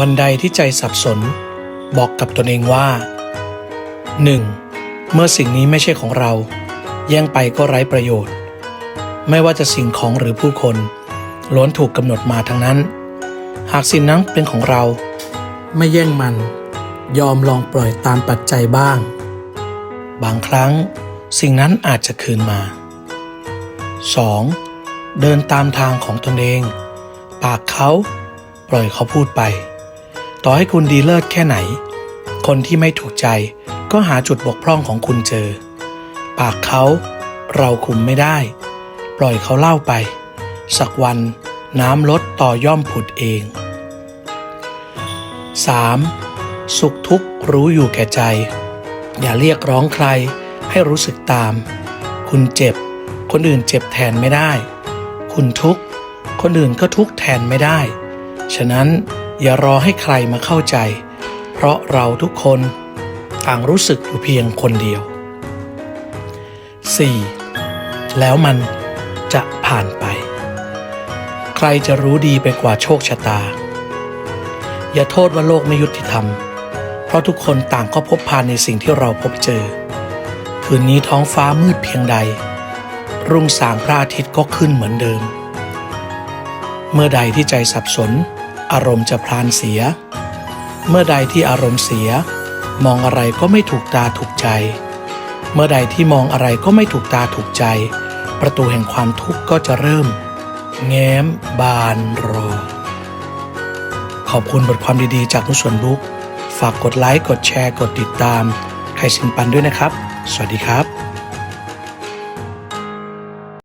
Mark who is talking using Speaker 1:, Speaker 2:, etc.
Speaker 1: วันใดที่ใจสับสน บอกกับตนเองว่า 1. เมื่อสิ่งนี้ไม่ใช่ของเรา แย่งไปก็ไร้ประโยชน์ ไม่ว่าจะสิ่งของหรือผู้คน ล้วนถูกกำหนดมาทั้งนั้น หากสิ่งนั้นเป็นของเรา ไม่แย่งมัน ยอมลองปล่อยตามปัจจัยบ้าง บางครั้ง สิ่งนั้นอาจจะคืนมา 2. เดินตามทางของตนเอง ปากเขา ปล่อยเขาพูดไป ต่อให้คุณดีเลิศแค่ไหน คนที่ไม่ถูกใจก็หาจุดบกพร่องของคุณเจอ ปากเขาเราคุมไม่ได้ ปล่อยเขาเล่าไป สักวันน้ำลดต่อย่อมผุดเอง 3. สุขทุกข์รู้อยู่แก่ใจ อย่าเรียกร้องใครให้รู้สึกตาม คุณเจ็บ คนอื่นเจ็บแทนไม่ได้ คุณทุกข์ คนอื่นก็ทุกข์แทนไม่ได้ ฉะนั้น อย่ารอให้ใครมาเข้าใจ เพราะเราทุกคนต่างรู้สึกอยู่เพียงคนเดียว 4. แล้วมันจะผ่านไป ใครจะรู้ดีไปกว่าโชคชะตา อย่าโทษว่าโลกไม่ยุติธรรม เพราะทุกคนต่างก็พบพานในสิ่งที่เราพบเจอ คืนนี้ท้องฟ้ามืดเพียงใด รุ่งสางพระอาทิตย์ก็ขึ้นเหมือนเดิม เมื่อใดที่ใจสับสน อารมณ์จะพลานเสีย เมื่อใดที่อารมณ์เสีย มองอะไรก็ไม่ถูกตาถูกใจ เมื่อใดที่มองอะไรก็ไม่ถูกตาถูกใจ ประตูแห่งความทุกข์ก็จะเริ่ม แง้มบานรอ ขอบคุณบทความดีๆ จากนุชวนบุ๊กฝากกดไลค์ กดแชร์ กดติดตาม ใครสินปันด้วยนะครับ สวัสดีครับ